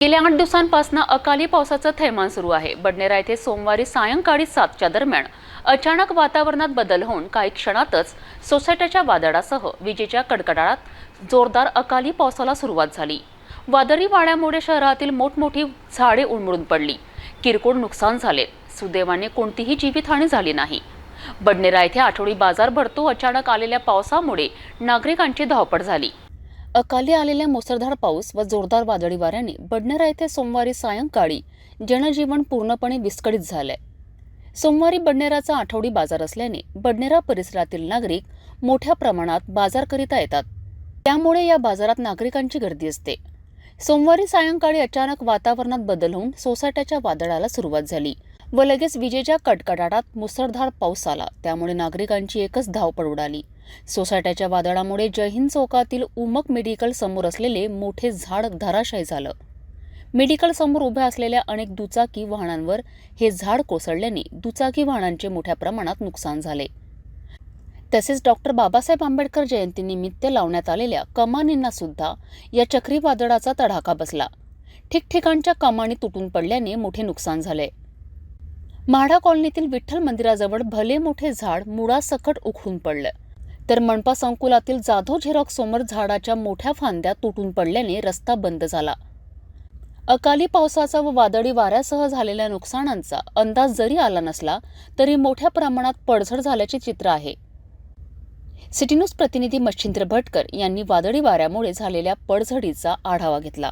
गेल्या आठ दिवसांपासून अकाली पावसाचं थैमान सुरू आहे. बडनेरा येथे सोमवारी सायंकाळी सातच्या दरम्यान अचानक वातावरणात बदल होऊन काही क्षणातच सोसायट्याच्या वादळासह विजेच्या कडकडाटात जोरदार अकाली पावसाला सुरुवात झाली. वादळी वाड्यामुळे शहरातील मोठमोठी झाडे उन्मळून पडली. किरकोळ नुकसान झाले. सुदैवाने कोणतीही जीवितहानी झाली नाही. बडनेरा येथे आठवडी बाजार भरतो अचानक आलेल्या पावसामुळे नागरिकांची धावपळ झाली. अकाली आलेल्या मुसळधार पाऊस व जोरदार वादळी वाऱ्याने बडनेरा येथे सोमवारी सायंकाळी जनजीवन पूर्णपणे विस्कळीत झालंय. सोमवारी बडनेराचा आठवडी बाजार असल्याने बडनेरा परिसरातील नागरिक मोठ्या प्रमाणात बाजार करिता येतात. त्यामुळे या बाजारात नागरिकांची गर्दी असते. सोमवारी सायंकाळी अचानक वातावरणात बदल होऊन सोसायट्याच्या वादळाला सुरुवात झाली व लगेच विजेच्या कडकडाटात मुसळधार पाऊस आला. त्यामुळे नागरिकांची एकच धावपळ उडाली. सोसायट्याच्या वादळामुळे जयहिंद चौकातील उमक मेडिकल समोर असलेले मोठे झाड धराशायी झालं. मेडिकल समोर उभ्या असलेल्या अनेक दुचाकी वाहनांवर हे झाड कोसळल्याने दुचाकी वाहनांचे मोठ्या प्रमाणात नुकसान झाले. तसेच डॉक्टर बाबासाहेब आंबेडकर जयंतीनिमित्त लावण्यात आलेल्या कमानींना सुद्धा या चक्रीवादळाचा तडाखा बसला. ठिकठिकाणच्या कमानी तुटून पडल्याने मोठे नुकसान झाले. म्हाडा कॉलनीतील विठ्ठल मंदिराजवळ भले मोठे झाड मुळासकट उखडून पडलं तर मनपा संकुलातील जाधव झेरॉक्स समोर झाडाच्या मोठ्या फांद्या तुटून पडल्याने रस्ता बंद झाला. अकाली पावसाचा व वादळी वाऱ्यासह झालेल्या नुकसानांचा अंदाज जरी आला नसला तरी मोठ्या प्रमाणात पडझड झाल्याचे चित्र आहे. सिटी न्यूज प्रतिनिधी मच्छिंद्र भटकर यांनी वादळी वाऱ्यामुळे झालेल्या पडझडीचा आढावा घेतला.